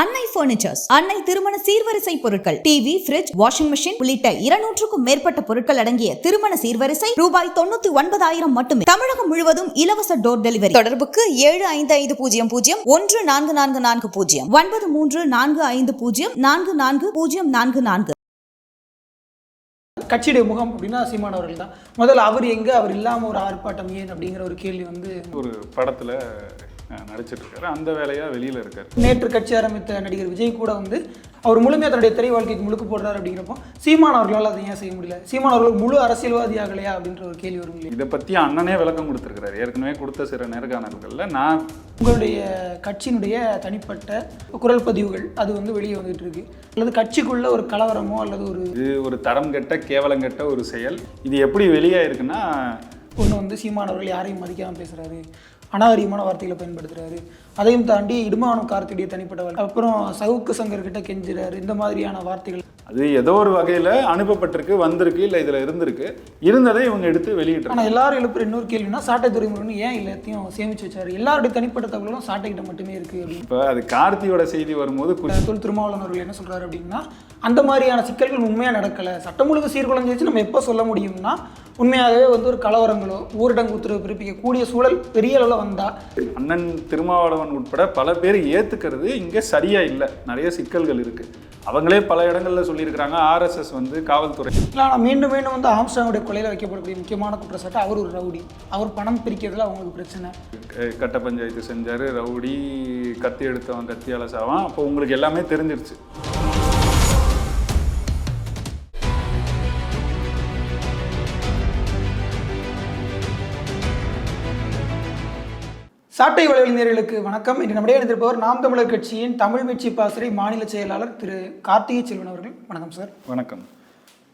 அன்னை பர்னிச்சர்ஸ் அன்னை திருமண சீர்வரிசை பொருட்கள். டிவி ஃபிரிட்ஜ் வாஷிங் மெஷின் உள்ளிட்ட இருநூற்றுக்கும் மேற்பட்ட பொருட்கள் அடங்கிய திருமண சீர்வரிசை ரூபாய் தொண்ணூத்தி ஒன்பதாயிரம் மட்டுமே. தமிழகம் முழுவதும் இலவச டோர் டெலிவரி தொடர்புக்கு ஏழு ஐந்து ஐந்து பூஜ்ஜியம் பூஜ்ஜியம் ஒன்று நான்கு நான்கு நான்கு பூஜ்ஜியம். ஒன்பது மூன்று நான்கு ஐந்து பூஜ்ஜியம் நான்கு நான்கு பூஜ்ஜியம் நான்கு நான்கு. கட்சியுடைய முகம் அப்படின்னா சீமான் அவர்கள் தான். முதல்ல அவர் எங்கே? அவர் இல்லாமல் ஒரு ஆர்ப்பாட்டம் ஏன் அப்படிங்கிற ஒரு கேள்வி வந்து ஒரு படத்தில் நடிச்சிட்டு இருக்காரு. அந்த வேலையா வெளியில் இருக்காரு. நேற்று கட்சி ஆரம்பித்த நடிகர் விஜய் கூட வந்து அவர் முழுமையாக தன்னுடைய திரை வாழ்க்கைக்கு முழுக்க போடுறாரு அப்படிங்கிறப்போ சீமான் அவர்களால் அதை ஏன் செய்ய முடியல? சீமான் அவர்கள் முழு அரசியல்வாதி ஆகலையா அப்படின்ற ஒரு கேள்வி வரும் இதை பற்றி அண்ணனே விளக்கம் கொடுத்துருக்காரு ஏற்கனவே கொடுத்த சில நேர்காணல்களில் நான் உங்களுடைய கட்சியினுடைய தனிப்பட்ட குரல் பதிவுகள் அது வந்து வெளியே வந்துட்டு இருக்கு. அல்லது கட்சிக்குள்ள ஒரு கலவரமோ அல்லது ஒரு இது ஒரு தரம் கெட்ட கேவலம் கெட்ட ஒரு செயல். இது எப்படி வெளியே இருக்குன்னா ஒன்று வந்து சீமான் அவர்கள் யாரையும் மதிக்காமல் பேசுகிறாரு அநாகரிகமான வார்த்தைகளை பயன்படுத்துறாரு. அதையும் தாண்டி இடுமானம் கார்த்தியுடைய தனிப்பட்ட வாழ்க்கை. அப்புறம் சவுக்கு சங்கர் கிட்ட கெஞ்சுறாரு. இந்த மாதிரியான வார்த்தைகள். அது ஏதோ ஒரு வகையில் அனுப்பப்பட்டிருக்கு வந்திருக்கு இல்லை இதில் இருந்திருக்கு. இருந்ததை இவங்க எடுத்து வெளியிட்டாங்க ஆனால் எல்லாரும் எழுப்புற இன்னொரு கேள்வினா சாட்டை துறைமுருகன் ஏன் எல்லாத்தையும் சேமிச்சு வச்சாரு? எல்லாருடைய தனிப்பட்ட தகவலும் சாட்டைக்கிட்ட மட்டுமே இருக்கு அப்படின்னு. இப்போ அது கார்த்தியோட செய்தி வரும்போது தொல் திருமாவளவன் அவர்கள் என்ன சொல்றாரு அப்படின்னா அந்த மாதிரியான சிக்கல்கள் உண்மையாக நடக்கலை. சட்டம் ஒழுங்கு சீர்குலைஞ்சிச்சு நம்ம எப்போ சொல்ல முடியும்னா உண்மையாகவே வந்து ஒரு கலவரங்களோ ஊரடங்கு உத்தரவு பிறப்பிக்கக்கூடிய சூழல் பெரிய அளவில் வந்தால் அண்ணன் திருமாவளவன் உட்பட பல பேர் ஏத்துக்கிறது இங்கே சரியா இல்லை. நிறைய சிக்கல்கள் இருக்கு. அவங்களே பல இடங்கள்ல சொல்லியிருக்கிறாங்க. ஆர்எஸ்எஸ் வந்து காவல்துறை இல்லை ஆனால் மீண்டும் மீண்டும் வந்து ஆம்ஸ்டாங்குடைய கொலையில் வைக்கப்படக்கூடிய முக்கியமான குற்றச்சாட்டு அவர் ஒரு ரவுடி. அவர் பணம் பிரிக்கிறதுல அவங்களுக்கு பிரச்சனை. கட்ட பஞ்சாயத்து செஞ்சாரு ரவுடி கத்தி எடுத்தவன் கத்தியால சாவான். அப்போ உங்களுக்கு எல்லாமே தெரிஞ்சிருச்சு. சாட்டை வலைவழிஞர்களுக்கு வணக்கம். இன்று நம்முடைய இணைந்திருப்பவர் நாம் தமிழர் கட்சியின் தமிழ் வெற்றி பாசறை மாநில செயலாளர் திரு கார்த்திகை செல்வன் அவர்கள். வணக்கம் சார். வணக்கம்.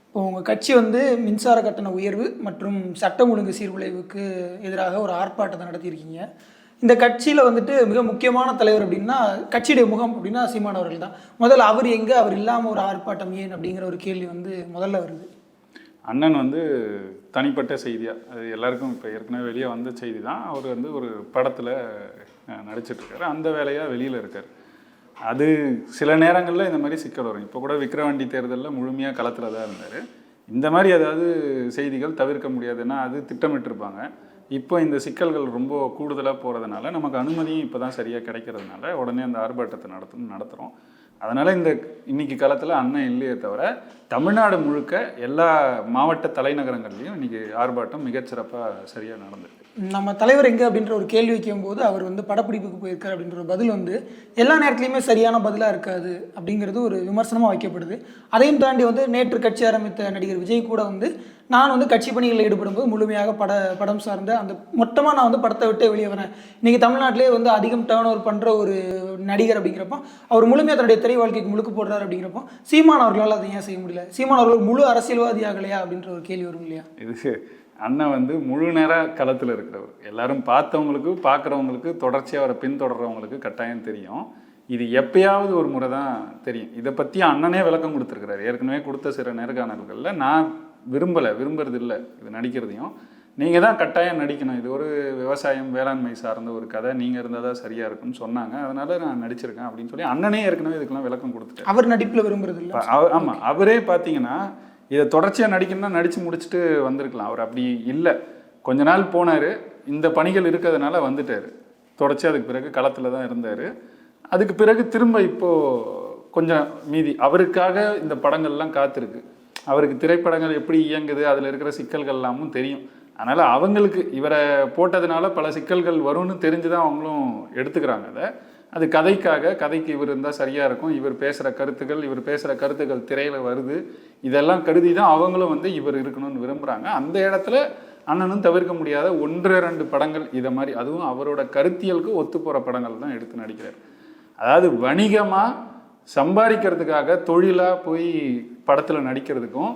இப்போ உங்கள் கட்சி வந்து மின்சார கட்டண உயர்வு மற்றும் சட்டம் ஒழுங்கு சீர்குலைவுக்கு எதிராக ஒரு ஆர்ப்பாட்டத்தை நடத்தியிருக்கீங்க. இந்த கட்சியில் வந்துட்டு மிக முக்கியமான தலைவர் அப்படின்னா கட்சியுடைய முகம் அப்படின்னா சீமான் அவர்கள் தான். முதல்ல அவர் எங்கே அவர் இல்லாமல் ஒரு ஆர்ப்பாட்டம் ஏன் அப்படிங்கிற ஒரு கேள்வி வந்து முதல்ல வருது. அண்ணன் வந்து தனிப்பட்ட செய்தியாக அது எல்லாருக்கும் இப்போ ஏற்கனவே வெளியே வந்த செய்தி தான் அவர் வந்து ஒரு படத்தில் நடிச்சிட்ருக்காரு. அந்த வேலையாக வெளியில் இருக்கார். அது சில நேரங்களில் இந்த மாதிரி சிக்கல் வரும். இப்போ கூட விக்ரவாண்டி தேர்தலில் முழுமையாக களத்தில் தான் இருந்தார். இந்த மாதிரி ஏதாவது செய்திகள் தவிர்க்க முடியாதுன்னா அது திட்டமிட்டிருப்பாங்க. இப்போ இந்த சிக்கல்கள் ரொம்ப கூடுதலாக போகிறதுனால நமக்கு அனுமதியும் இப்போ தான் சரியாக கிடைக்கிறதுனால உடனே அந்த ஆர்ப்பாட்டத்தை நடத்தணும் நடத்துகிறோம் அதனால் இந்த இன்னைக்கு காலத்தில் அண்ணன் இல்லையே தவிர தமிழ்நாடு முழுக்க எல்லா மாவட்ட தலைநகரங்கள்லையும் இன்னைக்கு ஆர்ப்பாட்டம் மிகச்சிறப்பாக சரியாக நடந்திருக்கு. நம்ம தலைவர் எங்கே அப்படின்ற ஒரு கேள்வி வைக்கும்போது அவர் வந்து படப்பிடிப்புக்கு போயிருக்கார் அப்படின்ற ஒரு பதில் வந்து எல்லா நேரத்துலையுமே சரியான பதிலாக இருக்காது அப்படிங்கிறது ஒரு விமர்சனமாக வைக்கப்படுது. அதையும் தாண்டி வந்து நேற்று கட்சி ஆரம்பித்த நடிகர் விஜய் கூட வந்து நான் வந்து கட்சி பணிகளில் ஈடுபடும்போது முழுமையாக பட படம் சார்ந்த அந்த மொத்தமாக நான் வந்து படத்தை விட்டு வெளியே வரேன். இன்றைக்கி தமிழ்நாட்டிலே வந்து அதிகம் டேர்ன் ஓவர் பண்ணுற ஒரு நடிகர் அப்படிங்கிறப்போ அவர் முழுமையாக தன்னுடைய திரை வாழ்க்கைக்கு முழுக்க போடுறாரு அப்படிங்கிறப்போ சீமான் அவர்களால் அதை ஏன் செய்ய முடியல? சீமான் அவர்கள் முழு அரசியல்வாதி ஆகலையா அப்படின்ற ஒரு கேள்வி வரும் இல்லையா? இது அண்ணன் வந்து முழு நேர களத்தில் இருக்கிறவர். எல்லாரும் பார்த்தவங்களுக்கு பார்க்குறவங்களுக்கு தொடர்ச்சியாக அவரை பின்தொடர்றவங்களுக்கு கட்டாயம் தெரியும். இது எப்பயாவது ஒரு முறை தான் தெரியும். இதை பற்றி அண்ணனே விளக்கம் கொடுத்துருக்கிறாரு. ஏற்கனவே கொடுத்த சில நேர்காணல்களில் நான் விரும்பலை விரும்புறது இல்லை இது நடிக்கிறதையும். நீங்கள் தான் கட்டாயம் நடிக்கணும். இது ஒரு விவசாயம் வேளாண்மை சார்ந்த ஒரு கதை. நீங்கள் இருந்தால் தான் சரியாக இருக்கும்னு சொன்னாங்க. அதனால நான் நடிச்சிருக்கேன் அப்படின்னு சொல்லி அண்ணனே ஏற்கனவே இதுக்கெல்லாம் விளக்கம் கொடுத்துட்டாரு. அவர் நடிப்பில் விரும்புறது இல்லை இப்ப அவ- ஆமா. அவரே பார்த்தீங்கன்னா இதை தொடர்ச்சியாக நடிக்கணும்னா நடிச்சு முடிச்சுட்டு வந்திருக்கலாம். அவர் அப்படி இல்லை. கொஞ்ச நாள் போனார். இந்த பணிகள் இருக்கிறதுனால வந்துட்டார். தொடர்ச்சி அதுக்கு பிறகு களத்தில் தான் இருந்தார். அதுக்கு பிறகு திரும்ப இப்போ கொஞ்சம் மீதி அவருக்காக இந்த படங்கள்லாம் காத்திருக்கு. அவருக்கு திரைப்படங்கள் எப்படி இயங்குது அதில் இருக்கிற சிக்கல்கள் எல்லாமும் தெரியும். அதனால் அவங்களுக்கு இவரை போட்டதுனால பல சிக்கல்கள் வரும்னு தெரிஞ்சு தான் அவங்களும் எடுத்துக்கிறாங்க அதை. அது கதைக்காக கதைக்கு இவர் இருந்தால் சரியாக இருக்கும். இவர் பேசுகிற கருத்துக்கள் இவர் பேசுகிற கருத்துக்கள் திரையில் வருது. இதெல்லாம் கருதி தான் அவங்களும் வந்து இவர் இருக்கணும்னு விரும்புகிறாங்க அந்த இடத்துல அண்ணனும் தவிர்க்க முடியாத ஒன்று ரெண்டு படங்கள் இதை மாதிரி அதுவும் அவரோட கருத்தியலுக்கு ஒத்து போகிற படங்கள் தான் எடுத்து நடிக்கிறார். அதாவது வணிகமாக சம்பாதிக்கிறதுக்காக தொழிலாக போய் படத்தில் நடிக்கிறதுக்கும்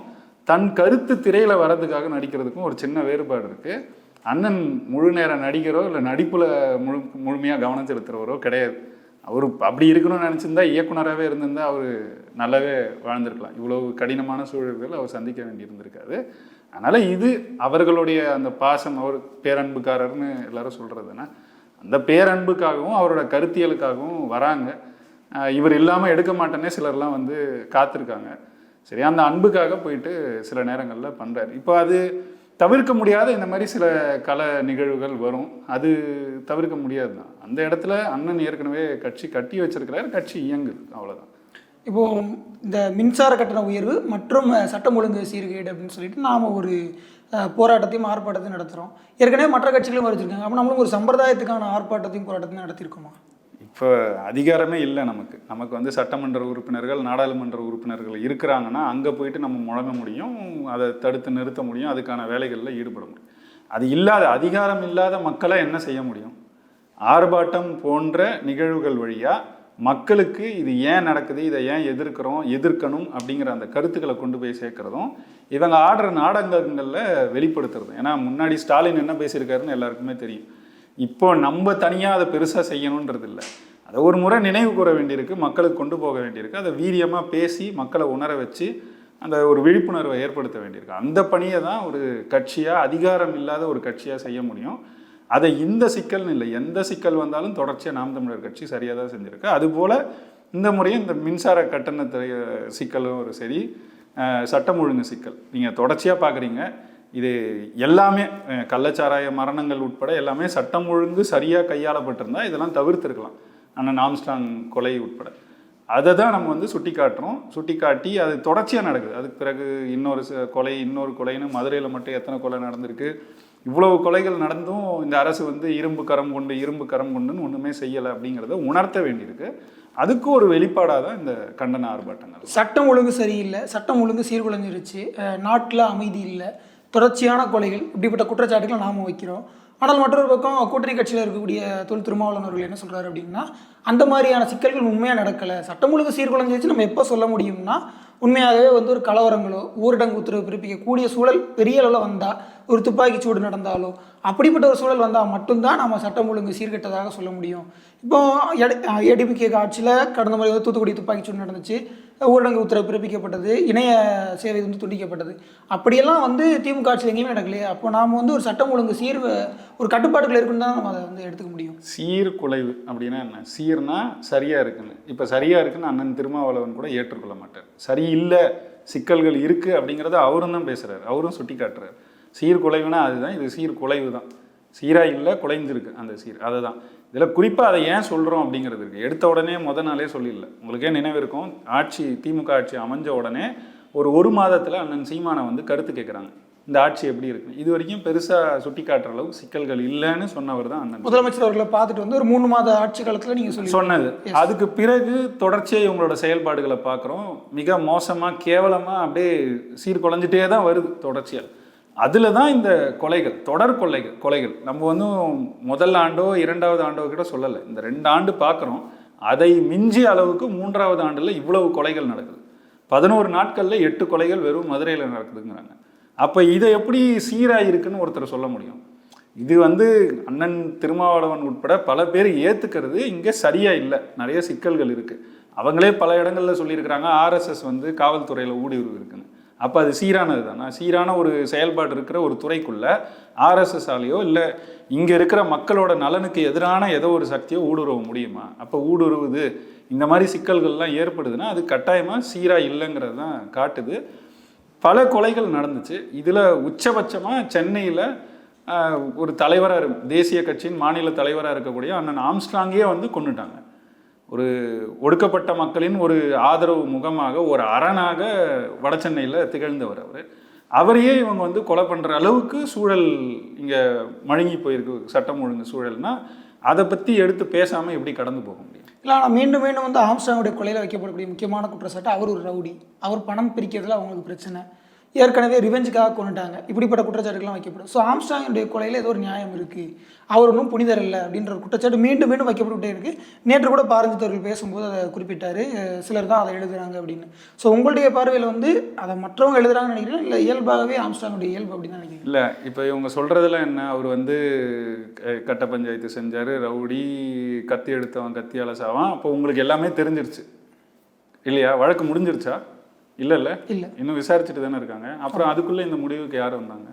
தன் கருத்து திரையில் வர்றதுக்காக நடிக்கிறதுக்கும் ஒரு சின்ன வேறுபாடு இருக்குது அண்ணன் முழு நேர நடிகரோ இல்லை நடிப்பில் முழு முழுமையாக கவனம் செலுத்துகிறவரோ கிடையாது. அவர் அப்படி இருக்கணும்னு நினச்சிருந்தா இயக்குனராகவே இருந்திருந்தால் அவர் நல்லாவே வாழ்ந்திருக்கலாம். இவ்வளவு கடினமான சூழல்கள் அவர் சந்திக்க வேண்டியிருந்திருக்காது. அதனால் இது அவர்களுடைய அந்த பாசம் அவர் பேரன்புக்காரர்னு எல்லாரும் சொல்கிறதுனா அந்த பேரன்புக்காகவும் அவரோட கருத்தியலுக்காகவும் வராங்க. இவர் இல்லாமல் எடுக்க மாட்டேன்னே சிலர்லாம் வந்து காத்திருக்காங்க. சரி அந்த அன்புக்காக போயிட்டு சில நேரங்களில் பண்ணுறாரு இப்போ அது தவிர்க்க முடியாத இந்த மாதிரி சில கல நிகழ்வுகள் வரும். அது தவிர்க்க முடியாது தான் அந்த இடத்துல அண்ணன் ஏற்கனவே கட்சி கட்டி வச்சிருக்கிறாரு கட்சி இயங்குது. அவ்வளோதான் இப்போது இந்த மின்சார கட்டண உயர்வு மற்றும் சட்டம் ஒழுங்கு சீர்கேடு அப்படின்னு சொல்லிட்டு நாம் ஒரு போராட்டத்தையும் ஆர்ப்பாட்டத்தையும் நடத்துகிறோம் ஏற்கனவே மற்ற கட்சிகளும் வச்சுருக்காங்க அப்போ நம்மளும் ஒரு சம்பிரதாயத்துக்கான ஆர்ப்பாட்டத்தையும் போராட்டத்தையும் நடத்தியிருக்கோமா? இப்போ அதிகாரமே இல்லை நமக்கு. நமக்கு வந்து சட்டமன்ற உறுப்பினர்கள் நாடாளுமன்ற உறுப்பினர்கள் இருக்கிறாங்கன்னா அங்கே போயிட்டு நம்ம முழங்க முடியும் அதை தடுத்து நிறுத்த முடியும் அதுக்கான வேலைகளில் ஈடுபட முடியும். அது இல்லாத அதிகாரம் இல்லாத மக்களை என்ன செய்ய முடியும்? ஆர்ப்பாட்டம் போன்ற நிகழ்வுகள் வழியாக மக்களுக்கு இது ஏன் நடக்குது இதை ஏன் எதிர்க்கிறோம் எதிர்க்கணும் அப்படிங்கிற அந்த கருத்துக்களை கொண்டு போய் சேர்க்கறதும் இவங்க ஆடுற நாடகங்களில் வெளிப்படுத்துறதும். ஏன்னா முன்னாடி ஸ்டாலின் என்ன பேசியிருக்காருன்னு எல்லாருக்குமே தெரியும். இப்போ நம்ம தனியாக அதை பெருசாக செய்யணுன்றது இல்லை அதை ஒரு முறை நினைவு கூற வேண்டியிருக்கு மக்களுக்கு கொண்டு போக வேண்டியிருக்கு. அதை வீரியமாக பேசி மக்களை உணர வச்சு அந்த ஒரு விழிப்புணர்வை ஏற்படுத்த வேண்டியிருக்கு. அந்த பணியை தான் ஒரு கட்சியாக அதிகாரம் இல்லாத ஒரு கட்சியாக செய்ய முடியும். அதை இந்த சிக்கல்னு இல்லை எந்த சிக்கல் வந்தாலும் தொடர்ச்சியாக நாம் தமிழர் கட்சி சரியாக தான் செஞ்சுருக்கு. அதுபோல் இந்த முறையும் இந்த மின்சார கட்டணத்தை சிக்கலும் ஒரு சரி சட்டம் ஒழுங்கு சிக்கல். நீங்கள் தொடர்ச்சியாக பார்க்குறீங்க இது எல்லாமே கள்ளச்சாராய மரணங்கள் உட்பட எல்லாமே சட்டம் ஒழுங்கு சரியாக கையாளப்பட்டிருந்தால் இதெல்லாம் தவிர்த்துருக்கலாம். ஆனால் நாம்ஸ்டாங் கொலை உட்பட. அதை தான் நம்ம வந்து சுட்டி காட்டுறோம் சுட்டி காட்டி அது தொடர்ச்சியாக நடக்குது. அதுக்கு பிறகு இன்னொரு ச- கொலை இன்னொரு கொலைன்னு மதுரையில் மட்டும் எத்தனை கொலை நடந்திருக்கு? இவ்வளவு கொலைகள் நடந்தும் இந்த அரசு வந்து இரும்பு கரம் கொண்டு இரும்பு கரம் கொண்டுன்னு ஒன்றுமே செய்யலை அப்படிங்கிறத உணர்த்த வேண்டியிருக்கு. அதுக்கு ஒரு வெளிப்பாடாக தான் இந்த கண்டன ஆர்ப்பாட்டங்கள். சட்டம் ஒழுங்கு சரியில்லை. சட்டம் ஒழுங்கு சீர்குலைஞ்சிருச்சு. நாட்டில் அமைதி இல்லை. தொடர்ச்சியான கொலைகள் இப்படிப்பட்ட குற்றச்சாட்டுகளை நாம் வைக்கிறோம். ஆனால் மற்றொரு பக்கம் கூட்டணி கட்சியில் இருக்கக்கூடிய தொல் திருமாவளவன் அவர்கள் என்ன சொல்கிறாரு அப்படின்னா அந்த மாதிரியான சிக்கல்கள் உண்மையாக நடக்கலை. சட்டம் ஒழுங்கு சீர்குலைஞ்சிருச்சு நம்ம எப்போ சொல்ல முடியும்னா உண்மையாகவே வந்து ஒரு கலவரங்களோ ஊரடங்கு உத்தரவு பிறப்பிக்கக்கூடிய சூழல் பெரிய அளவில் வந்தால் ஒரு துப்பாக்கி சூடு நடந்தாலோ அப்படிப்பட்ட ஒரு சூழல் வந்தால் மட்டும்தான் நம்ம சட்டம் ஒழுங்கு சீர்கெட்டதாக சொல்ல முடியும். இப்போ ஏடிபிகே ஆட்சியில் கடந்த முறை வந்து தூத்துக்குடி துப்பாக்கி சூடு நடந்துச்சு. ஊரடங்கு உத்தரவு பிறப்பிக்கப்பட்டது இணைய சேவை வந்து துண்டிக்கப்பட்டது. அப்படியெல்லாம் வந்து திமுக ஆட்சியில் எங்கேயுமே நடக்கலையே. அப்போ நாம் வந்து ஒரு சட்டம் ஒழுங்கு சீர் ஒரு கட்டுப்பாடுகள் இருக்குன்னு தான் நம்ம அதை வந்து எடுத்துக்க முடியும். சீர்குலைவு அப்படின்னா என்ன? சீர்னா சரியாக இருக்குன்னு. இப்போ சரியாக இருக்குன்னு அண்ணன் திருமாவளவன் கூட ஏற்றுக்கொள்ள மாட்டார். சரியில்லை சிக்கல்கள் இருக்குது அப்படிங்கிறத அவரும் தான் பேசுகிறார் அவரும் சுட்டி காட்டுறார். சீர்குலைவுனா அதுதான் இது சீர்குலைவு தான். சீராக இல்லை குலைஞ்சிருக்கு அந்த சீர். அதை தான் இதில் குறிப்பாக அதை ஏன் சொல்கிறோம் அப்படிங்கிறது இருக்குது எடுத்த உடனே முத நாளே சொல்லிடல. உங்களுக்கே நினைவு இருக்கும். ஆட்சி திமுக ஆட்சி அமைஞ்ச உடனே ஒரு ஒரு மாதத்தில் அண்ணன் சீமானை வந்து கருத்து கேட்குறாங்க. இந்த ஆட்சி எப்படி இருக்கு? இது வரைக்கும் பெருசாக சுட்டி காட்டுற அளவுக்கு சிக்கல்கள் இல்லைன்னு சொன்னவர் தான் அண்ணன். முதலமைச்சர் அவர்களை பார்த்துட்டு வந்து ஒரு மூணு மாத ஆட்சி காலத்தில் நீங்கள் சொல்லி சொன்னது. அதுக்கு பிறகு தொடர்ச்சியாக இவங்களோட செயல்பாடுகளை பார்க்குறோம். மிக மோசமாக கேவலமாக அப்படியே சீர்குலைஞ்சிட்டே தான் வருது தொடர்ச்சியாக அதில் தான் இந்த கொலைகள் தொடர் கொலைகள் கொலைகள். நம்ம வந்து முதல் ஆண்டோ இரண்டாவது ஆண்டோ கிட்ட சொல்லலை. இந்த ரெண்டு ஆண்டு பார்க்குறோம் அதை மிஞ்சிய அளவுக்கு மூன்றாவது ஆண்டில் இவ்வளவு கொலைகள் நடக்குது. பதினோரு நாட்களில் எட்டு கொலைகள் வெறும் மதுரையில் நடக்குதுங்கிறாங்க. அப்போ இதை எப்படி சீராக இருக்குன்னு ஒருத்தர் சொல்ல முடியும். இது வந்து அண்ணன் திருமாவளவன் உட்பட பல பேர் ஏற்றுக்கிறது இங்கே சரியாக இல்லை. நிறைய சிக்கல்கள் இருக்குது அவங்களே பல இடங்களில் சொல்லியிருக்கிறாங்க. ஆர்எஸ்எஸ் வந்து காவல்துறையில் ஊடுருவு இருக்குன்னு அப்போ அது சீரானது தானே சீரான ஒரு செயல்பாடு இருக்கிற ஒரு துறைக்குள்ள ஆர்எஸ்எஸ் ஆலையோ இல்லை இங்கே இருக்கிற மக்களோட நலனுக்கு எதிரான ஏதோ ஒரு சக்தியோ ஊடுருவ முடியுமா? அப்போ ஊடுருவுது. இந்த மாதிரி சிக்கல்கள்லாம் ஏற்படுதுன்னா அது கட்டாயமாக சீராக இல்லைங்கிறது தான் காட்டுது. பல கொலைகள் நடந்துச்சு. இதில் உச்சபட்சமாக சென்னையில் ஒரு தலைவராக தேசிய கட்சியின் மாநில தலைவராக இருக்கக்கூடிய அண்ணன் ஆம்ஸ்ட்ராங்கே வந்து கொண்டுட்டாங்க ஒரு ஒடுக்கப்பட்ட மக்களின் ஒரு ஆதரவு முகமாக ஒரு அரணாக வடசென்னையில் திகழ்ந்தவர் அவர். அவரையே இவங்க வந்து கொலை பண்ணுற அளவுக்கு சூழல் இங்கே மழுங்கி போயிருக்கு சட்டம் ஒழுங்கு சூழல்னா அதை பற்றி எடுத்து பேசாமல் எப்படி கடந்து போக முடியும்? இல்லை ஆனால் மீண்டும் மீண்டும் வந்து ஆம்ஸ்டாங்குடைய கொலையில் வைக்கப்படக்கூடிய முக்கியமான குற்றச்சாட்டு அவர் ஒரு ரவுடி. அவர் பணம் பிரிக்கிறதுல அவங்களுக்கு பிரச்சனை. ஏற்கனவே ரிவெஞ்சுக்காக கொண்டுட்டாங்க. இப்படிப்பட்ட குற்றச்சாட்டுகள்லாம் வைக்கப்படும். ஸோ ஆம்ஸ்டாங்குடைய கொலையில் ஏதோ ஒரு நியாயம் இருக்குது அவர் ஒன்றும் புனிதர் இல்லை அப்படின்ற ஒரு குற்றச்சாட்டு மீண்டும் மீண்டும் வைக்கப்பட்டுட்டே இருக்குது நேற்று கூட பாரஞ்சித்தவர்கள் பேசும்போது அதை குறிப்பிட்டார். சிலர் தான் அதை எழுதுகிறாங்க அப்படின்னு. ஸோ உங்களுடைய பார்வையில் வந்து அதை மற்றவங்க எழுதுறாங்கன்னு நினைக்கிறேன் இல்லை இயல்பாகவே ஆம்ஸ்டாங்குடைய இயல்பு அப்படின்னு நினைக்கிறேன் இல்லை இப்போ இவங்க சொல்கிறதுலாம் என்ன? அவர் வந்து க- கட்ட பஞ்சாயத்து செஞ்சார். ரவுடி கத்தி எடுத்தவன் கத்தியால சாவான் அப்போ உங்களுக்கு எல்லாமே தெரிஞ்சிருச்சு. இல்லையா? வழக்கு முடிஞ்சிருச்சா? இல்லை இல்லை. இல்ல. இன்னும் விசாரிச்சுட்டு தானே இருக்காங்க. அப்புறம் அதுக்குள்ளே இந்த முடிவுக்கு யார் வந்தாங்க?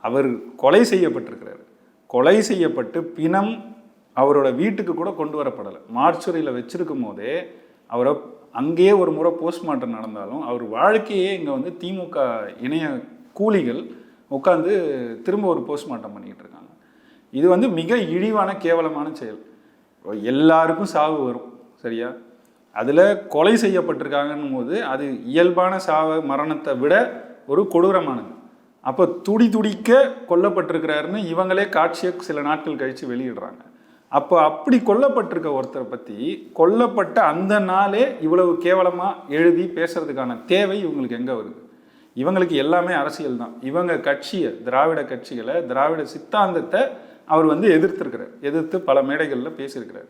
அவர் கொலை செய்யப்பட்டிருக்கிறார். கொலை செய்யப்பட்டு பிணம் அவரோட வீட்டுக்கு கூட கொண்டு வரப்படலை. மார்ச்சுரியில் வச்சிருக்கும் போதே அவரை அங்கேயே ஒரு முறை போஸ்ட்மார்ட்டம் நடந்தாலும் அவர் வாழ்க்கையே இங்கே வந்து திமுக இணைய கூலிகள் உட்காந்து திரும்ப ஒரு போஸ்ட்மார்ட்டம் பண்ணிக்கிட்டு இருக்காங்க. இது வந்து மிக இழிவான கேவலமான செயல். எல்லாருக்கும் சாவு வரும். சரியா? அதில் கொலை செய்யப்பட்டிருக்காங்கன்னும் போது அது இயல்பான சாவ மரணத்தை விட ஒரு கொடூரமானது. அப்போ துடி துடிக்க கொல்லப்பட்டிருக்கிறாருன்னு இவங்களே காட்சியை சில நாட்கள் கழித்து வெளியிடுறாங்க. அப்போ அப்படி கொல்லப்பட்டிருக்க ஒருத்தரை பற்றி கொல்லப்பட்ட அந்த நாளே இவ்வளவு கேவலமாக எழுதி பேசுறதுக்கான தேவை இவங்களுக்கு எங்கே வருது? இவங்களுக்கு எல்லாமே அரசியல் தான். இவங்க கட்சியை திராவிட கட்சிகளை திராவிட சித்தாந்தத்தை அவர் வந்து எதிர்த்திருக்கிறார். எதிர்த்து பல மேடைகளில் பேசியிருக்கிறார்.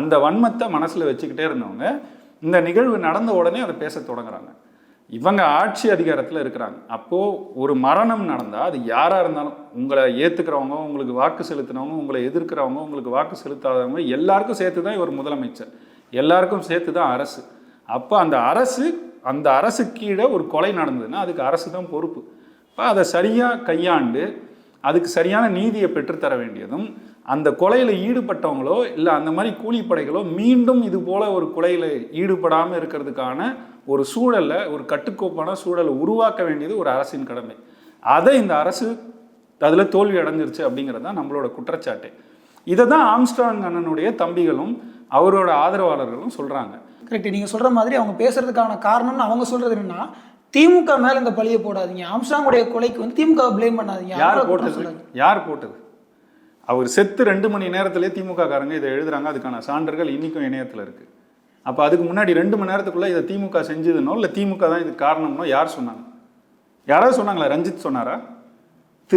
அந்த வன்மத்தை மனசில் வச்சுக்கிட்டே இருந்தவங்க இந்த நிகழ்வு நடந்த உடனே அதை பேச தொடங்குறாங்க. இவங்க ஆட்சி அதிகாரத்தில் இருக்கிறாங்க. அப்போது ஒரு மரணம் நடந்தால் அது யாராக இருந்தாலும் உங்களை ஏற்றுக்கிறவங்க உங்களுக்கு வாக்கு செலுத்தினவங்க உங்களை எதிர்க்கிறவங்க உங்களுக்கு வாக்கு செலுத்தாதவங்க எல்லாருக்கும் சேர்த்து தான் இவர் முதலமைச்சர். எல்லாருக்கும் சேர்த்து தான் அரசு. அப்போ அந்த அரசு அந்த அரசு கீழே ஒரு கொலை நடந்ததுன்னா அதுக்கு அரசு தான் பொறுப்பு. இப்போ அதை சரியாக கையாண்டு அதுக்கு சரியான நீதியை பெற்றுத்தர வேண்டியதும் அந்த கொலையில் ஈடுபட்டவங்களோ இல்லை அந்த மாதிரி கூலிப்படைகளோ மீண்டும் இது போல ஒரு கொலையில் ஈடுபடாமல் இருக்கிறதுக்கான ஒரு சூழலை ஒரு கட்டுக்கோப்பான சூழலை உருவாக்க வேண்டியது ஒரு அரசின் கடமை. அதை இந்த அரசு அதில் தோல்வி அடைஞ்சிருச்சு அப்படிங்கிறது தான் நம்மளோட குற்றச்சாட்டு. இதை தான் ஆம்ஸ்டாங் அண்ணனுடைய தம்பிகளும் அவரோட ஆதரவாளர்களும் சொல்கிறாங்க கரெக்ட் நீங்கள் சொல்கிற மாதிரி அவங்க பேசுறதுக்கான காரணம்னு அவங்க சொல்கிறது என்னன்னா திமுக மேலே இந்த பழியை போடாதீங்க. ஆம்ஸ்டாங்குடைய கொலைக்கு வந்து திமுக ப்ளேம் பண்ணாதீங்க. யார் போட்டது. யார் போட்டது? அவர் செத்து ரெண்டு மணி நேரத்திலே திமுக காரங்க இதை எழுதுறாங்க. அதுக்கான சான்றுகள் இன்னைக்கும் இணையத்தில் இருக்கு. அப்போ அதுக்கு முன்னாடி ரெண்டு மணி நேரத்துக்குள்ள இதை திமுக செஞ்சதுனோ இல்லை திமுக தான் இதுக்கு காரணம்னோ யார் சொன்னாங்க? யாராவது சொன்னாங்களா? ரஞ்சித் சொன்னாரா?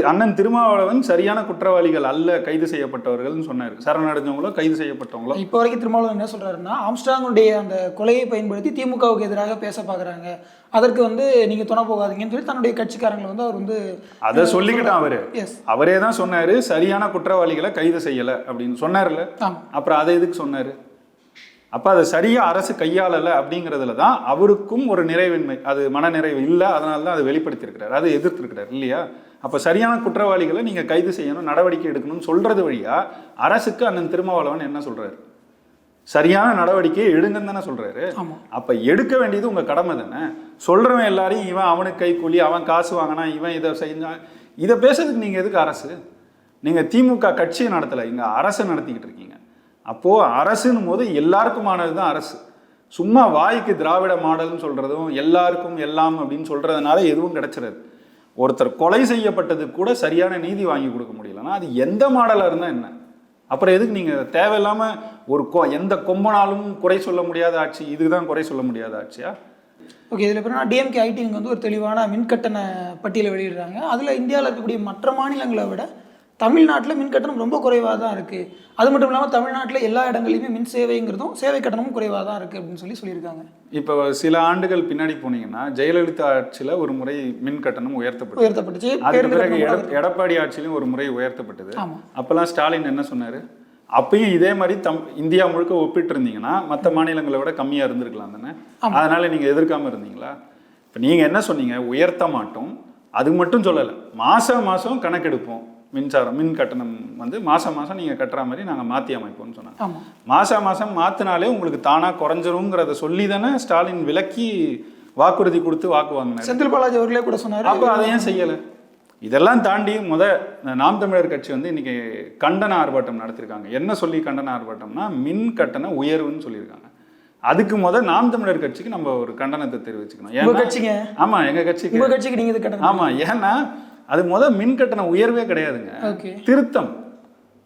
அண்ணன் திருமாவளவன் சரியான குற்றவாளிகள் அல்ல கைது செய்யப்பட்டவர்கள்னு சொன்னார். சரணடைஞ்சவங்களோ கைது செய்யப்பட்டவங்களோ. இப்போ வரைக்கும் திருமாவளவன் என்ன சொல்றாருன்னா ஆம்ஸ்டாங்குடைய அந்த கொலையை பயன்படுத்தி திமுகவுக்கு எதிராக பேச பார்க்குறாங்க அதற்கு வந்து நீங்கள் துணை போகாதீங்கன்னு சொல்லி தன்னுடைய கட்சிக்காரங்களை வந்து அவர் வந்து அதை சொல்லிக்கிட்டான் அவரு. எஸ் அவரே தான் சொன்னாரு சரியான குற்றவாளிகளை கைது செய்யல அப்படின்னு. சொன்னார்ல? அப்புறம் அதை எதுக்கு சொன்னாரு? அப்ப அதை சரியா அரசு கையாளல அப்படிங்கிறதுல தான் அவருக்கும் ஒரு நிறைவின்மை. அது மனநிறைவு இல்லை அதனால தான் அதை வெளிப்படுத்தியிருக்கிறார். அதை எதிர்த்திருக்கிறார் இல்லையா? அப்ப சரியான குற்றவாளிகளை நீங்க கைது செய்யணும் நடவடிக்கை எடுக்கணும்னு சொல்றது வழியா அரசுக்கு அண்ணன் திருமாவளவன் என்ன சொல்றாரு? சரியான நடவடிக்கையை எடுங்கன்னு தானே சொல்றாரு. ஆமாம் அப்ப எடுக்க வேண்டியது உங்க கடமை தானே? சொல்றவன் எல்லாரையும் இவன் அவனுக்கு கை கூலி அவன் காசு வாங்கினா இவன் இதை செஞ்சான் இதை பேசுறதுக்கு நீங்க எதுக்கு அரசு? நீங்க திமுக கட்சியை நடத்தல இங்க அரசை நடத்திக்கிட்டு இருக்கீங்க. அப்போது அரசுன்னும் போது எல்லாருக்குமானது தான் அரசு. சும்மா வாய்க்கு திராவிட மாடல்னு சொல்கிறதும் எல்லாருக்கும் எல்லாம் அப்படின்னு சொல்கிறதுனால எதுவும் கிடச்சிடாது. ஒருத்தர் கொலை செய்யப்பட்டது கூட சரியான நீதி வாங்கி கொடுக்க முடியலன்னா அது எந்த மாடலாக இருந்தால் என்ன? அப்புறம் எதுக்கு நீங்கள் தேவையில்லாமல் ஒரு கொ எந்த கொம்பனாலும் குறை சொல்ல முடியாத ஆட்சி இதுக்கு தான் குறை சொல்ல முடியாத ஆட்சியா? ஓகே இதில் பார்த்தீங்கன்னா டிஎம்கே ஐடிங்க வந்து ஒரு தெளிவான மின்கட்டண பட்டியலை வெளியிடுறாங்க. அதில் இந்தியாவில் இருக்கக்கூடிய மற்ற மாநிலங்களை விட தமிழ்நாட்டில் மின் கட்டணம் ரொம்ப குறைவாக தான் இருக்குது அது மட்டும் இல்லாமல் தமிழ்நாட்டில் எல்லா இடங்களையுமே மின் சேவைங்கிறதும் சேவை கட்டணமும் குறைவாக தான் இருக்குது அப்படின்னு சொல்லி சொல்லியிருக்காங்க. இப்போ சில ஆண்டுகள் பின்னாடி போனீங்கன்னா ஜெயலலிதா ஆட்சியில் ஒரு முறை மின் கட்டணம் உயர்த்தப்பட்டது. உயர்த்தப்பட்டுச்சு. அதுக்கு பிறகு எடப்பாடி ஆட்சியிலும் ஒரு முறை உயர்த்தப்பட்டது. அப்போல்லாம் ஸ்டாலின் என்ன சொன்னாரு? அப்பயும் இதே மாதிரி தம் இந்தியா முழுக்க ஒப்பிட்டு இருந்தீங்கன்னா மற்ற மாநிலங்களை விட கம்மியாக இருந்திருக்கலாம் தானே? அதனால நீங்கள் எதிர்க்காம இருந்தீங்களா? இப்போ நீங்கள் என்ன சொன்னீங்க? உயர்த்த மாட்டோம். அது மட்டும் சொல்லலை. மாதம் மாதம் கணக்கெடுப்போம். மின்சாரம் மின் கட்டணம் வந்து மாதம் மாதம் நீங்கள் கட்டுற மாதிரி நாங்கள் மாற்றி அமைப்போம்னு சொன்னாங்க. மாதம் மாதம் மாற்றினாலே உங்களுக்கு தானாக குறைஞ்சிருங்கிறத சொல்லி தானே ஸ்டாலின் விலக்கி வாக்குறுதி கொடுத்து வாக்கு வாங்கினார். செந்தில் பாலாஜி அவர்களே கூட சொன்னார். அப்போ அதை ஏன் செய்யலை? இதெல்லாம் தாண்டி முத நாம் தமிழர் கட்சி வந்து இன்னைக்கு கண்டன ஆர்ப்பாட்டம் நடத்திருக்காங்க. என்ன சொல்லி கண்டன ஆர்ப்பாட்டம்னா மின் கட்டண உயர்வுன்னு சொல்லியிருக்காங்க. அதுக்கு முத நாம் தமிழர் கட்சிக்கு நம்ம ஒரு கண்டனத்தை தெரிவிச்சுக்கணும். ஏன்னா கட்சிங்க? ஆமா எங்க கட்சிக்கு. கட்சிக்கு நீங்க ஆமா ஏன்னா அது முத மின் கட்டண உயர்வே கிடையாதுங்க. திருத்தம்.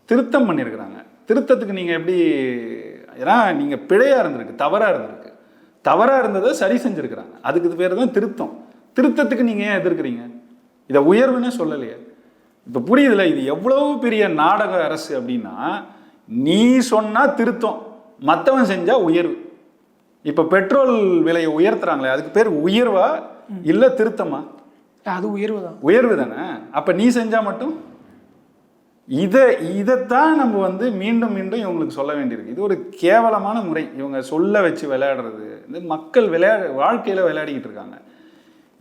திருத்தம் பண்ணியிருக்கிறாங்க திருத்தத்துக்கு நீங்கள் எப்படி ஏன்னா நீங்கள் பிழையாக இருந்திருக்கு தவறாக இருந்திருக்கு. தவறாக இருந்ததை சரி செஞ்சுருக்கிறாங்க. அதுக்கு பேர் தான் திருத்தம். திருத்தத்துக்கு நீங்கள் ஏன் எதிர்க்கிறீங்க? இதை உயர்வுன்னே சொல்லலையே. இப்போ புரியுதுல இது எவ்வளவு பெரிய நாடக அரசு அப்படின்னா நீ சொன்னால் திருத்தம் மற்றவன் செஞ்சால் உயர்வு. இப்போ பெட்ரோல் விலையை உயர்த்துறாங்களே அதுக்கு பேர் உயர்வா இல்லை திருத்தமா? அது உயர்வு தான் உயர்வு தானே? அப்போ நீ செஞ்சால் மட்டும்? இதை இதைத்தான் நம்ம வந்து மீண்டும் மீண்டும் இவங்களுக்கு சொல்ல வேண்டியிருக்கு. இது ஒரு கேவலமான முறை. இவங்க சொல்ல வச்சு விளையாடுறது. இந்த மக்கள் விளையாட வாழ்க்கையில் விளையாடிக்கிட்டு இருக்காங்க.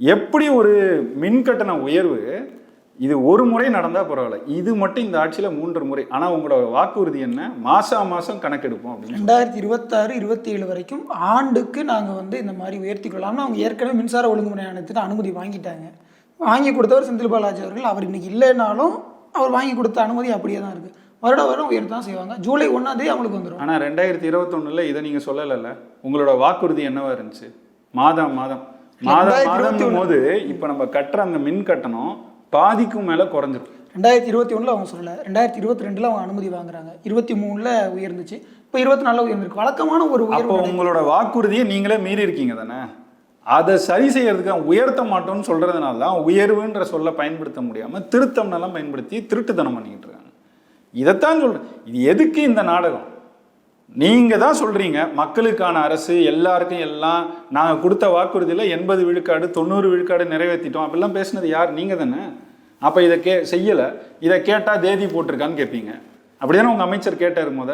எப்படி ஒரு மின் கட்டண உயர்வு இது ஒரு முறை நடந்தா பரவாயில்ல. இது மட்டும் இந்த ஆட்சியில மூன்று முறை. ஆனா உங்களோட வாக்குறுதி என்ன? மாசா மாசம் கணக்கெடுப்போம் அப்படின்னு ரெண்டாயிரத்தி இருபத்தாறு இருபத்தி ஏழு வரைக்கும் ஆண்டுக்கு நாங்கள் வந்து இந்த மாதிரி உயர்த்தி கொள்ளலாம்னு அவங்க ஏற்கனவே மின்சார ஒழுங்குமுறை ஆணையத்திட்ட அனுமதி வாங்கிட்டாங்க. வாங்கி கொடுத்தவர் செந்தில் பாலாஜி அவர்கள். அவர் இன்னைக்கு இல்லைனாலும் அவர் வாங்கி கொடுத்த அனுமதி அப்படியே தான் இருக்குது வருட வருடம் உயர்த்த தான் செய்வாங்க. ஜூலை ஒன்றாந்தேதி அவங்களுக்கு வந்துடும் ஆனா ரெண்டாயிரத்தி இருபத்தொன்னுல இதை நீங்க சொல்லலைல்ல. உங்களோட வாக்குறுதி என்னவா இருந்துச்சு? மாதம் மாதம். மாதம் மாதம் போது இப்ப நம்ம கட்டுற அந்த மின் கட்டணம் பாதிக்கும் மேல குறைஞ்சிரும். ரெண்டாயிரத்தி இருபத்தி ஒன்றில் அவங்க சொல்லலை. ரெண்டாயிரத்தி இருபத்தி ரெண்டில் அவங்க அனுமதி வாங்குறாங்க. இருபத்தி மூணில் உயர்ந்துச்சு. இப்போ இருபத்தி நாலில் உயர்ந்திருக்கு. வழக்கமான ஒரு உயர்வு உங்களோட வாக்குறுதியை நீங்களே மீறி இருக்கீங்க தானே? அதை சரி செய்யறதுக்கு உயர்த்த மாட்டோம்னு சொல்றதுனால தான் உயர்வுன்ற சொல்ல பயன்படுத்த முடியாம திருத்தம்னெல்லாம் பயன்படுத்தி திருட்டுத்தனம் பண்ணிக்கிட்டு இருக்காங்க. இதைத்தான் சொல்றேன். இது எதுக்கு இந்த நாடகம்? நீங்க தான் சொல்றீங்க மக்களுக்கான அரசு எல்லாருக்கும் எல்லாம் நாங்கள் கொடுத்த வாக்குறுதியில் எண்பது விழுக்காடு தொண்ணூறு விழுக்காடு நிறைவேற்றிட்டோம் அப்படிலாம் பேசினது யார்? நீங்க தானே. அப்போ இதை கே செய்யலை. இதை கேட்டால் தேதி போட்டிருக்கான்னு கேட்பீங்க. அப்படிதானே உங்க அமைச்சர் கேட்டார் முத.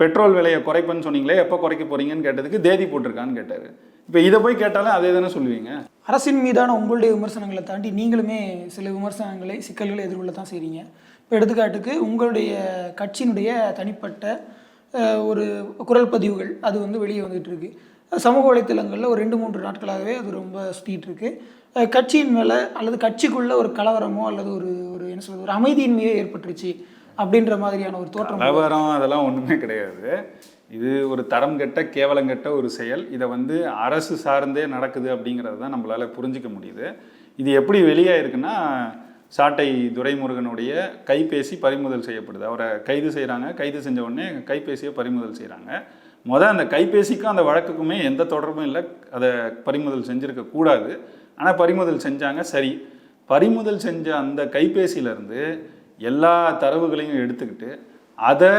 பெட்ரோல் விலையை குறைப்பேன்னு சொன்னீங்களே எப்போ குறைக்க போறீங்கன்னு கேட்டதுக்கு தேதி போட்டிருக்கான்னு கேட்டார். இப்போ இதை போய் கேட்டாலும் அதே தானே சொல்லுவீங்க? அரசின் மீதான உங்களுடைய விமர்சனங்களை தாண்டி நீங்களுமே சில விமர்சனங்களை சிக்கல்களை எதிர்கொள்ள தான் செய்கிறீங்க இப்போ எடுத்துக்காட்டுக்கு உங்களுடைய கட்சியினுடைய தனிப்பட்ட ஒரு குரல் பதிவுகள் அது வந்து வெளியே வந்துட்டு இருக்கு. சமூக வலைத்தளங்களில் ஒரு ரெண்டு மூன்று நாட்களாகவே அது ரொம்ப சுற்றிட்டு இருக்கு. கட்சியின் மேலே அல்லது கட்சிக்குள்ள ஒரு கலவரமோ அல்லது ஒரு ஒரு என்ன சொல்றது ஒரு அமைதியின்மையோ ஏற்பட்டுருச்சு அப்படின்ற மாதிரியான ஒரு தோற்றம். கலவரம் அதெல்லாம் ஒன்றுமே கிடையாது. இது ஒரு தரம் கெட்ட கேவலங்கெட்ட ஒரு செயல். இதை வந்து அரசு சார்ந்தே நடக்குது அப்படிங்கிறது தான் நம்மளால் புரிஞ்சிக்க முடியுது. இது எப்படி வெளியாயிருக்குன்னா சாட்டை துரைமுருகனுடைய கைபேசி பறிமுதல் செய்யப்படுது. அவரை கைது செய்கிறாங்க கைது செஞ்ச உடனே கைபேசியை பறிமுதல் செய்கிறாங்க மொதல் அந்த கைபேசிக்கும் அந்த வழக்குக்குமே எந்த தொடர்பும் இல்லை. அதை பறிமுதல் செஞ்சுருக்க கூடாது. ஆனால் பறிமுதல் செஞ்சாங்க சரி. பறிமுதல் செஞ்ச அந்த கைபேசியிலேருந்து எல்லா தரவுகளையும் எடுத்துக்கிட்டு அதை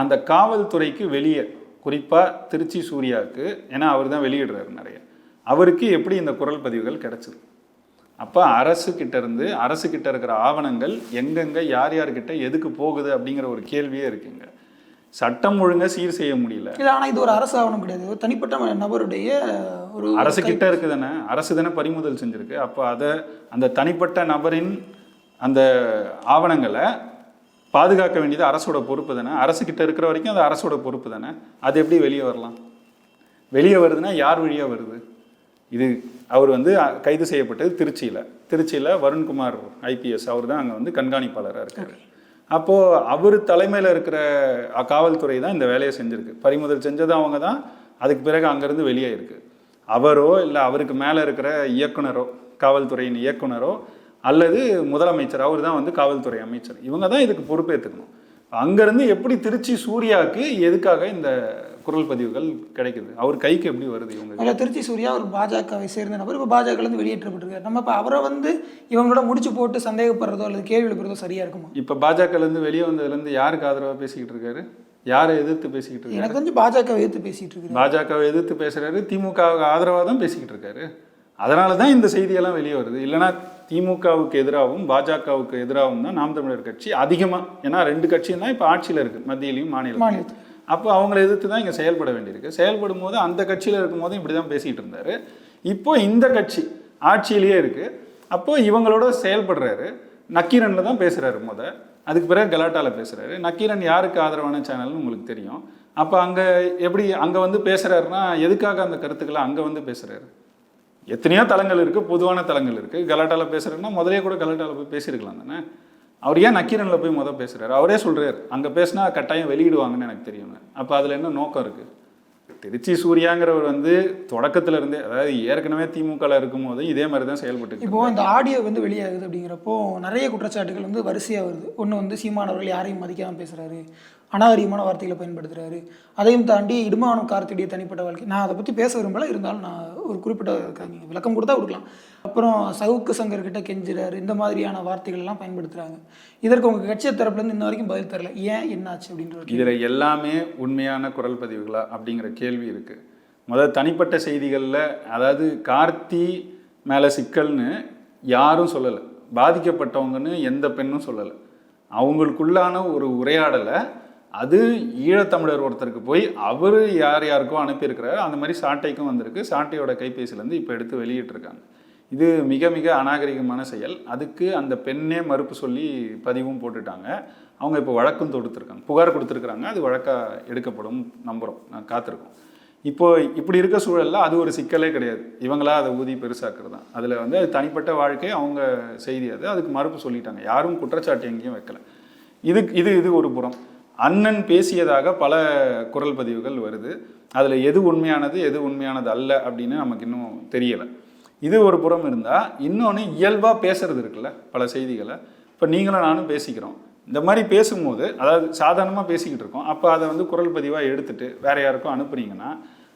அந்த காவல்துறைக்கு வெளியே குறிப்பாக திருச்சி சூர்யாவுக்கு ஏன்னா அவர் தான் வெளியிடுறாரு நிறைய. அவருக்கு எப்படி இந்த குரல் பதிவுகள் கிடைச்சது? அப்போ அரசு கிட்ட இருந்து அரசு கிட்ட இருக்கிற ஆவணங்கள் எங்கெங்க யார் யார்கிட்ட எதுக்கு போகுது அப்படிங்கிற ஒரு கேள்வியே இருக்குங்க. சட்டம் ஒழுங்கா சீர் செய்ய முடியல. இல்லை ஆனால் இது ஒரு அரசு ஆவணம் கிடையாது. ஒரு தனிப்பட்ட நபருடைய ஒரு அரசு கிட்ட இருக்கு தானே அரசு தானே பறிமுதல் செஞ்சிருக்கு. அப்போ அதை அந்த தனிப்பட்ட நபரின் அந்த ஆவணங்களை பாதுகாக்க வேண்டியது அரசோட பொறுப்பு தானே? அரசு கிட்ட இருக்கிற வரைக்கும் அது அரசோட பொறுப்பு தானே? அது எப்படி வெளியே வரலாம்? வெளியே வருதுன்னா யார் வழியா வருது? இது அவர் வந்து கைது செய்யப்பட்டது திருச்சியில். திருச்சியில் வருண்குமார் ஐபிஎஸ் அவர் தான் அங்கே வந்து கண்காணிப்பாளராக இருக்காரு. அப்போது அவர் தலைமையில் இருக்கிற காவல்துறை தான் இந்த வேலையை செஞ்சிருக்கு. பறிமுதல் செஞ்சது அவங்க தான். அதுக்கு பிறகு அங்கேருந்து வெளியாயிருக்கு அவரோ இல்லை அவருக்கு மேலே இருக்கிற இயக்குனரோ காவல்துறையின் இயக்குனரோ அல்லது முதலமைச்சர் அவர் தான் வந்து காவல்துறை அமைச்சர். இவங்க தான் இதுக்கு பொறுப்பேற்றுக்கணும் அங்கேருந்து எப்படி திருச்சி சூர்யாவுக்கு எதுக்காக இந்த குரல் பதிவுகள் கிடைக்குது? அவர் கைக்கு எப்படி வருது இவங்க அதில் திருச்சி சூர்யா ஒரு பாஜகவை சேர்ந்த நபர். இப்போ பாஜகலேருந்து வெளியேற்றப்பட்டிருக்காரு. நம்ம இப்போ அவரை வந்து இவங்களோட முடிச்சு போட்டு சந்தேகப்படுறதோ அல்லது கேள்வி எழுப்புறதோ சரியா இருக்குமா? இப்போ பாஜகலேருந்து வெளியே வந்ததுலேருந்து யாருக்கு ஆதரவாக பேசிக்கிட்டு இருக்காரு? யாரை எதிர்த்து பேசிக்கிட்டு இருக்காரு? எனக்கு தெரிஞ்சு பாஜகவை எதிர்த்து பேசிட்டு இருக்கு பாஜகவை எதிர்த்து பேசுறாரு. திமுகவுக்கு ஆதரவாக தான் பேசிக்கிட்டு இருக்காரு. அதனால தான் இந்த செய்தியெல்லாம் வெளியே வருது. இல்லைன்னா திமுகவுக்கு எதிராகவும் பாஜகவுக்கு எதிராகவும் தான் நாம் தமிழர் கட்சி அதிகமாக ஏன்னா ரெண்டு கட்சியும் தான் இப்போ ஆட்சியில் இருக்குது மத்தியிலையும் மாநிலம். அப்போ அவங்கள எதிர்த்து தான் இங்கே செயல்பட வேண்டியிருக்கு. செயல்படும் போது அந்த கட்சியில் இருக்கும்போது இப்படி தான் பேசிகிட்டு இருந்தாரு. இப்போ இந்த கட்சி ஆட்சியிலேயே இருக்குது அப்போ இவங்களோட செயல்படுறாரு. நக்கீரனில் தான் பேசுகிறாரு முத. அதுக்கு பிறகு கலாட்டால பேசுகிறாரு நக்கீரன் யாருக்கு ஆதரவான சேனல்னு உங்களுக்கு தெரியும். அப்போ அங்கே எப்படி அங்கே வந்து பேசுகிறாருன்னா எதுக்காக அந்த கருத்துக்களை அங்கே வந்து பேசுகிறாரு எத்தனையோ தலங்கள் இருக்குது பொதுவான தலங்கள் இருக்குது கலாட்டாவில் பேசுகிறேன்னா முதலே கூட கலாட்டாவில் போய் பேசியிருக்கலாம் தானே? அவர் ஏன் நக்கீரனில் போய் முத பேசுகிறாரு அவரே சொல்கிறார் அங்கே பேசினா கட்டாயம் வெளியிடுவாங்கன்னு எனக்கு தெரியும் அப்போ அதில் என்ன நோக்கம் இருக்குது திருச்சி சூர்யாங்கிறவர் வந்து தொடக்கத்துல இருந்தே அதாவது ஏற்கனவே திமுகவில் இருக்கும் போது இதே மாதிரி தான் செயல்பட்டு இப்போ இந்த ஆடியோ வந்து வெளியாகுது அப்படிங்கிறப்போ நிறைய குற்றச்சாட்டுகள் வந்து வரிசையாக வருது. ஒன்று வந்து சீமானவர்கள் யாரையும் மதிக்காமல் பேசுகிறாரு அநாகரிகமான வார்த்தைகளை பயன்படுத்துகிறாரு அதையும் தாண்டி இடுமானம் கார்த்தியுடைய தனிப்பட்ட வாழ்க்கை. நான் அதை பற்றி பேச விரும்பல. இருந்தாலும் நான் ஒரு குறிப்பிட்ட விளக்கம் கொடுத்தா கொடுக்கலாம். அப்புறம் சவுக்கு சங்கர் கிட்ட கெஞ்சுறாரு. இந்த மாதிரியான வார்த்தைகள்லாம் பயன்படுத்துகிறாங்க இதற்கு உங்கள் கட்சிய தரப்புலேருந்து இன்ன வரைக்கும் பதில் தரல. ஏன் என்னாச்சு அப்படின்ற இதில் எல்லாமே உண்மையான குரல் பதிவுகளா அப்படிங்கிற கேள்வி இருக்குது முதல்ல தனிப்பட்ட செய்திகளில் அதாவது கார்த்தி மேலே சிக்கல்னு யாரும் சொல்லலை. பாதிக்கப்பட்டவங்கன்னு எந்த பெண்ணும் சொல்லலை. அவங்களுக்குள்ளான ஒரு உரையாடலை அது ஈழத்தமிழர் ஒருத்தருக்கு போய் அவர் யார் யாருக்கோ அனுப்பியிருக்கிறாரு அந்த மாதிரி சாட்டைக்கும் வந்திருக்கு. சாட்டையோட கைபேசியிலேருந்து இப்போ எடுத்து வெளியிட்டிருக்காங்க. இது மிக மிக அநாகரிகமான செயல். அதுக்கு அந்த பெண்ணே மறுப்பு சொல்லி பதிவும் போட்டுட்டாங்க. அவங்க இப்போ வழக்கும் தொடுத்துருக்காங்க. புகார் கொடுத்துருக்குறாங்க. அது வழக்காக எடுக்கப்படும். நம்புகிறோம் நான் காத்திருக்கோம். இப்போ இப்படி இருக்க சூழலில் அது ஒரு சிக்கலே கிடையாது. இவங்களா அதை ஊதி பெருசாக்குறது. தான் அதில் வந்து அது தனிப்பட்ட வாழ்க்கை அவங்க செய்தி அது. அதுக்கு மறுப்பு சொல்லிட்டாங்க. யாரும் குற்றச்சாட்டு எங்கேயும் வைக்கல. இது இது இது ஒரு புறம். அண்ணன் பேசியதாக பல குரல் பதிவுகள் வருது. அதில் எது உண்மையானது எது உண்மையானது அல்ல அப்படின்னு நமக்கு இன்னும் தெரியலை. இது ஒரு புறம் இருந்தால் இன்னொன்று இயல்பாக பேசுறது இருக்குல்ல பல செய்திகளை. இப்போ நீங்களும் நானும் பேசிக்கிறோம். இந்த மாதிரி பேசும்போது அதாவது சாதாரணமாக பேசிக்கிட்டு இருக்கோம். அப்போ அதை வந்து குரல் பதிவாக எடுத்துட்டு வேற யாருக்கும் அனுப்புனீங்கன்னா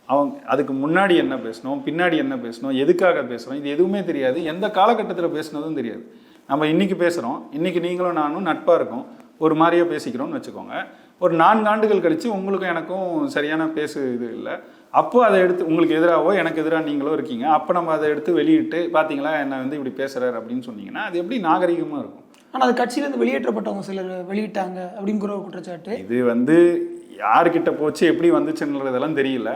அவங்க அதுக்கு முன்னாடி என்ன பேசணும் பின்னாடி என்ன பேசணும் எதுக்காக பேசுகிறோம் இது எதுவுமே தெரியாது. எந்த காலகட்டத்தில் பேசுனதும் தெரியாது. நம்ம இன்றைக்கி பேசுகிறோம் இன்றைக்கி நீங்களும் நானும் நட்பாக இருக்கோம். ஒரு மாதிரியே பேசிக்கிறோம்னு வச்சுக்கோங்க. ஒரு நான்கு ஆண்டுகள் கழித்து உங்களுக்கும் எனக்கும் சரியான பேசு இது இல்லை. அப்போ அதை எடுத்து உங்களுக்கு எதிராகவோ எனக்கு எதிராக நீங்களோ இருக்கீங்க. அப்போ நம்ம அதை எடுத்து வெளியிட்டு பார்த்தீங்களா என்ன வந்து இப்படி பேசுகிறாரு அப்படின்னு சொன்னீங்கன்னா அது எப்படி நாகரிகமாக இருக்கும்? ஆனால் அது கட்சியிலேருந்து வெளியேற்றப்பட்டவங்க சிலர் வெளியிட்டாங்க அப்படிங்கிற ஒரு குற்றச்சாட்டு. இது வந்து யார்கிட்ட போச்சு எப்படி வந்துச்சுன்றதெல்லாம் தெரியல.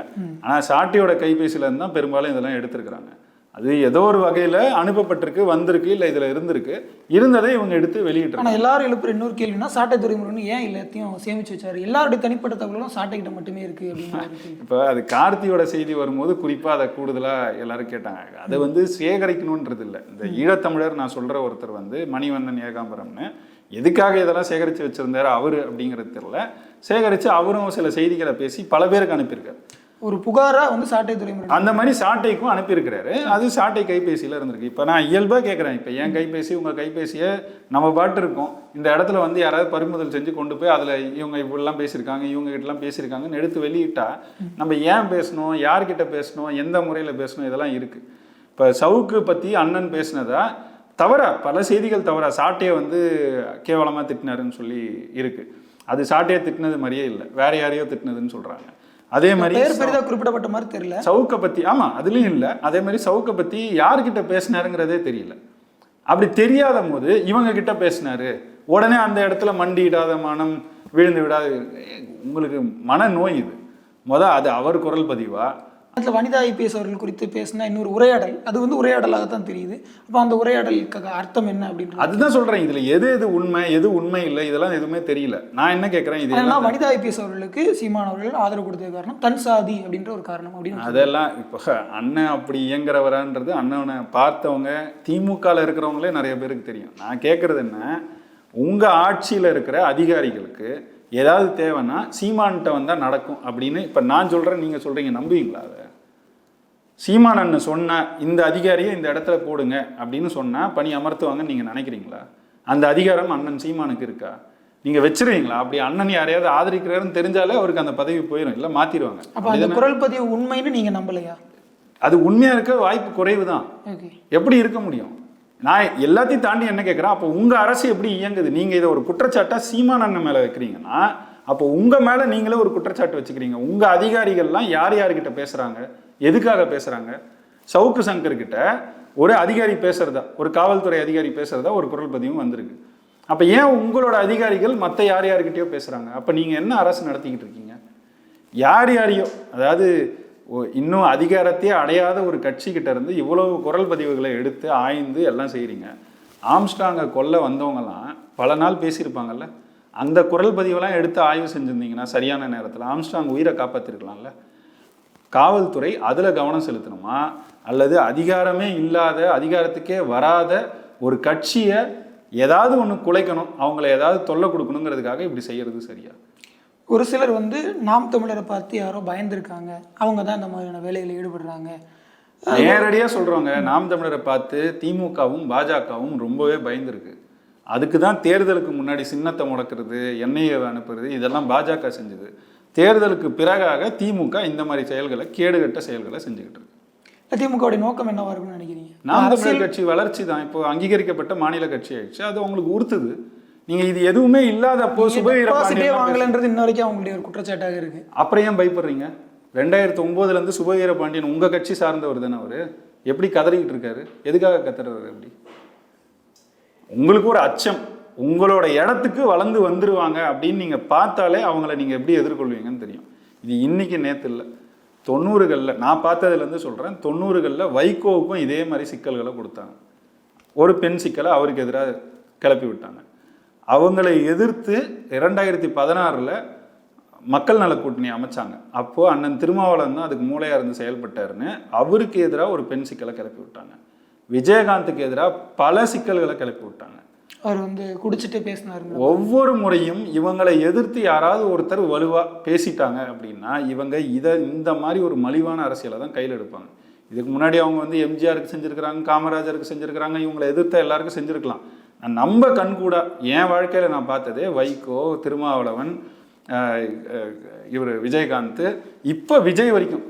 ஆனா சாட்டியோட கைபேசியில இருந்து தான் பெரும்பாலும் இதெல்லாம் எடுத்திருக்கிறாங்க. அது ஏதோ ஒரு வகையில அனுப்பப்பட்டிருக்கு வந்திருக்கு இல்ல இதுல இருந்திருக்கு. இருந்ததை இவங்க எடுத்து வெளியிட்டு ஆனால் எல்லாரும் எழுப்புற இன்னொரு கேள்வினா சாட்டை துறைமுருகன் ஏன் எல்லாத்தையும் சேமிச்சு வச்சாரு? எல்லாருடைய தனிப்பட்ட தகவலும் சாட்டைக்கிட்ட மட்டுமே இருக்கு அப்படின்னு. இப்போ அது கார்த்தியோட செய்தி வரும்போது குறிப்பா அதை கூடுதலா எல்லாரும் கேட்டாங்க. அதை வந்து சேகரிக்கணுன்றது இல்லை. இந்த ஈழத்தமிழர் நான் சொல்ற ஒருத்தர் வந்து மணிவண்ணன் ஏகாம்பரம்னு எதுக்காக இதெல்லாம் சேகரித்து வச்சிருந்தாரு அவரு அப்படிங்கிறது தெரியல. சேகரித்து அவரும் சில செய்திகளை பேசி பல பேருக்கு அனுப்பியிருக்காரு. ஒரு புகாரா வந்து சாட்டை துறைமுறை. அந்த மாதிரி சாட்டைக்கும் அனுப்பியிருக்கிறாரு. அது சாட்டை கைபேசியில் இருந்திருக்கு. இப்போ நான் இயல்பாக கேட்குறேன் இப்போ என் கைபேசி உங்கள் கைபேசியை நம்ம பாட்டு இருக்கோம். இந்த இடத்துல வந்து யாராவது பறிமுதல் செஞ்சு கொண்டு போய் அதில் இவங்க இப்படிலாம் பேசியிருக்காங்க இவங்க கிட்டலாம் பேசியிருக்காங்கன்னு எடுத்து வெளியிட்டா நம்ம ஏன் பேசணும் யார்கிட்ட பேசணும் எந்த முறையில் பேசணும் இதெல்லாம் இருக்குது இப்போ சவுக்கு பற்றி அண்ணன் பேசினதா தவறா பல செய்திகள் தவறா. சாட்டையை வந்து கேவலமாக திட்டினாருன்னு சொல்லி இருக்குது அது சாட்டையை திட்டினது மாதிரியே இல்லை. வேற யாரையோ திட்டினதுன்னு சொல்கிறாங்க அதே மாதிரி பேர் பெரிதா குறிப்பிடப்பட்ட மாதிரி தெரியல. சவுக்கை பத்தி ஆமா அதுலயும் இல்ல. அதே மாதிரி சவுக்கை பத்தி யார்கிட்ட பேசினாருங்கிறதே தெரியல. அப்படி தெரியாத போது இவங்க கிட்ட பேசினாரு. உடனே அந்த இடத்துல மண்டியிடாத மனம் விழுந்து விடாது உங்களுக்கு மன நோய் இது. முத அது அவர் குரல் பதிவா? அதில் வனிதா ஐபிஎஸ் அவர்கள் குறித்து பேசினா இன்னொரு உரையாடல். அது வந்து உரையாடலாக தான் தெரியுது. அப்போ அந்த உரையாடலுக்கு அர்த்தம் என்ன அப்படின்றது. அதுதான் சொல்றேன். இதுல எது எது உண்மை எது உண்மை இல்லை இதெல்லாம் எதுவுமே தெரியல. நான் என்ன கேட்கறேன்? இது எல்லாம் வனிதா ஐபிஎஸ் அவர்களுக்கு சீமான் அவர்கள் ஆதரவு கொடுத்தது காரணம் தன் சாதி அப்படின்ற ஒரு காரணம் அப்படின்னு அதெல்லாம் இப்போ அண்ணன் அப்படி இயங்குறவரான்றது அண்ணனை பார்த்தவங்க திமுகவில் இருக்கிறவங்களே நிறைய பேருக்கு தெரியும். நான் கேட்குறது என்ன? உங்கள் ஆட்சியில் இருக்கிற அதிகாரிகளுக்கு ஏதாவது தேவைன்னா சீமான்கிட்ட வந்தால் நடக்கும் அப்படின்னு இப்போ நான் சொல்கிறேன் நீங்கள் சொல்கிறீங்க நம்புவீங்களா அதை? சீமான் அண்ணன் சொன்ன இந்த அதிகாரியை இந்த இடத்துல போடுங்க அப்படின்னு சொன்னால் பணி அமர்த்துவாங்கன்னு நீங்கள் நினைக்கிறீங்களா? அந்த அதிகாரம் அண்ணன் சீமானுக்கு இருக்கா? நீங்கள் வச்சிருவீங்களா? அப்படி அண்ணன் யாரையாவது ஆதரிக்கிறாருன்னு தெரிஞ்சாலே அவருக்கு அந்த பதவி போயிடும் இல்லை மாற்றிடுவாங்க அப்போ அந்த குரல் பதிவு உண்மைன்னு நீங்க நம்பலையா? அது உண்மையா இருக்க வாய்ப்பு குறைவு தான் எப்படி இருக்க முடியும்? நான் எல்லாத்தையும் தாண்டி என்ன கேட்குறேன் அப்போ உங்க அரசு எப்படி இயங்குது? நீங்க இதை ஒரு குற்றச்சாட்டா சீமான் அண்ணன் மேல வைக்கிறீங்கன்னா அப்போ உங்க மேல நீங்களே ஒரு குற்றச்சாட்டு வச்சுக்கிறீங்க. உங்க அதிகாரிகள்லாம் யார் யார்கிட்ட பேசுறாங்க? எதுக்காக பேசுறாங்க? சவுக்கு சங்கர் கிட்ட ஒரு அதிகாரி பேசுறதா ஒரு காவல்துறை அதிகாரி பேசுறதா ஒரு குரல் பதிவும் வந்திருக்கு. அப்ப ஏன் உங்களோட அதிகாரிகள் மற்ற யார் யார்கிட்டயோ பேசுறாங்க? அப்ப நீங்க என்ன அரசு நடத்திக்கிட்டு இருக்கீங்க? யார் யாரையோ அதாவது இன்னும் அதிகாரத்தையே அடையாத ஒரு கட்சி கிட்ட இருந்து இவ்வளவு குரல் பதிவுகளை எடுத்து ஆய்ந்து எல்லாம் செய்கிறீங்க ஆம்ஸ்டாங்கை கொல்ல வந்தவங்கலாம் பல நாள் பேசியிருப்பாங்கல்ல? அந்த குரல் பதிவெல்லாம் எடுத்து ஆய்வு செஞ்சுருந்தீங்கன்னா சரியான நேரத்தில் ஆம்ஸ்டாங் உயிரை காப்பாற்றிருக்கலாம்ல காவல்துறை அதில் கவனம் செலுத்தணுமா? அல்லது அதிகாரமே இல்லாத அதிகாரத்துக்கே வராத ஒரு கட்சியை ஏதாவது ஒன்று குலைக்கணும் அவங்கள ஏதாவது தொல்லை கொடுக்கணுங்கிறதுக்காக இப்படி செய்யறது சரியா? ஒரு சிலர் வந்து நாம் தமிழரை பார்த்து யாரோ பயந்துருக்காங்க. அவங்க தான் இந்த மாதிரியான வேலையில் ஈடுபடுறாங்க. நேரடியாக சொல்கிறவங்க நாம் தமிழரை பார்த்து திமுகவும் பாஜகவும் ரொம்பவே பயந்துருக்கு. அதுக்கு தான் தேர்தலுக்கு முன்னாடி சின்னத்தை முடக்கிறது எண்ணெயை அனுப்புறது இதெல்லாம் பாஜக செஞ்சது. தேர்தலுக்கு பிறகாக திமுக இந்த மாதிரி செயல்களை கேடுகட்ட செயல்களை செஞ்சுக்கிட்டு இருக்கு. திமுகவுடைய நோக்கம் என்னவா இருக்கும்னு நினைக்கிறீங்க? நாம் தமிழர் கட்சி வளர்ச்சி தான். இப்போ அங்கீகரிக்கப்பட்ட மாநில கட்சி ஆயிடுச்சு. அது உங்களுக்கு உறுத்துது. நீங்க இது எதுவுமே இல்லாதப்போ சுபவீர டெபாசிட்டே பாண்டியன்லாம் பேசுறீங்க. வாங்கலன்றது இன்ன வரைக்கும் அவங்களுடைய ஒரு குற்றச்சாட்டாக இருக்கு. அப்புறம் ஏன் பயப்படுறீங்க? ரெண்டாயிரத்தி ஒம்போதுல இருந்து சுபவீர பாண்டியன் உங்க கட்சி சார்ந்தவர் தானே அவரு. எப்படி கதறிக்கிட்டு இருக்காரு? எதுக்காக கத்துறாரு அப்படி? உங்களுக்கு ஒரு அச்சம். உங்களோட இடத்துக்கு வளர்ந்து வந்துருவாங்க அப்படின்னு நீங்கள் பார்த்தாலே அவங்கள நீங்கள் எப்படி எதிர்கொள்வீங்கன்னு தெரியும். இது இன்னைக்கு நேற்று இல்லை. தொண்ணூறுகளில் நான் பார்த்ததுலேருந்து சொல்கிறேன் தொண்ணூறுகளில் வைகோவுக்கும் இதே மாதிரி சிக்கல்களை கொடுத்தாங்க. ஒரு பெண் சிக்கலை அவருக்கு எதிராக கிளப்பி விட்டாங்க. அவங்களை எதிர்த்து இரண்டாயிரத்தி பதினாறில் மக்கள் நல கூட்டணி அமைச்சாங்க. அப்போது அண்ணன் திருமாவளவன் தான் அதுக்கு மூளையாக இருந்து செயல்பட்டாருன்னு அவருக்கு எதிராக ஒரு பெண் சிக்கலை கிளப்பி விட்டாங்க. விஜயகாந்துக்கு எதிராக பல சிக்கல்களை கிளப்பி விட்டாங்க. அவர் வந்து குடிச்சிட்டு பேசினாரு ஒவ்வொரு முறையும் இவங்களை எதிர்த்து யாராவது ஒருத்தர் வலுவாக பேசிட்டாங்க அப்படின்னா இவங்க இதை இந்த மாதிரி ஒரு மலிவான அரசியலை தான் கையில் எடுப்பாங்க. இதுக்கு முன்னாடி அவங்க வந்து எம்ஜிஆருக்கு செஞ்சுருக்கிறாங்க காமராஜருக்கு செஞ்சுருக்கிறாங்க இவங்களை எதிர்த்த எல்லாருக்கும் செஞ்சுருக்கலாம். நான் நம்ம கண்கூடா என் வாழ்க்கையில் நான் பார்த்ததே வைகோ திருமாவளவன் இவர் விஜயகாந்த். இப்போ விஜய் வரைக்கும்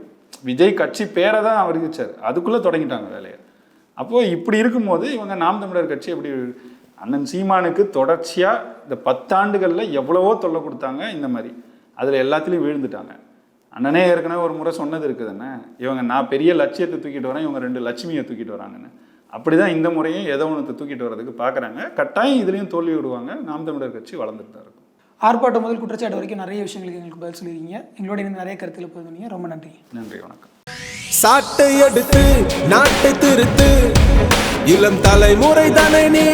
விஜய் கட்சி பேரை தான் அறிவிச்சார் அதுக்குள்ளே தொடங்கிட்டாங்க வேலையை. அப்போது இப்படி இருக்கும்போது இவங்க நாம் தமிழர் கட்சி எப்படி அண்ணன் சீமானுக்கு தொடர்ச்சியாக இந்த பத்தாண்டுகளில் எவ்வளவோ தொல்லை கொடுத்தாங்க இந்த மாதிரி. அதில் எல்லாத்துலேயும் வீழ்ந்துட்டாங்க. அண்ணனே ஏற்கனவே ஒரு முறை சொன்னது இருக்குதுண்ணே இவங்க நான் பெரிய லட்சியத்தை தூக்கிட்டு வரேன் இவங்க ரெண்டு லட்சுமியை தூக்கிட்டு வராங்கன்னு. அப்படி தான் இந்த முறையும் ஏதோ ஒன்றத்தை தூக்கிட்டு வர்றதுக்கு பார்க்குறாங்க கட்டாயம் இதுலேயும் தோல்வி விடுவாங்க. நாம் தமிழர் கட்சி வளர்ந்துட்டு தான் இருக்கும். ஆர்ப்பாட்டம் முதல் குற்றச்சாட்டு வரைக்கும் நிறைய விஷயங்களுக்கு எங்களுக்கு பதில் சொல்லியிருக்கீங்க. எங்களோட நிறைய கருத்தில் போயிருந்தீங்க ரொம்ப நன்றி. நன்றி வணக்கம். சாட்டை எடுத்து நாட்டை திருத்து. இளம் தலைமுறை தானே நீ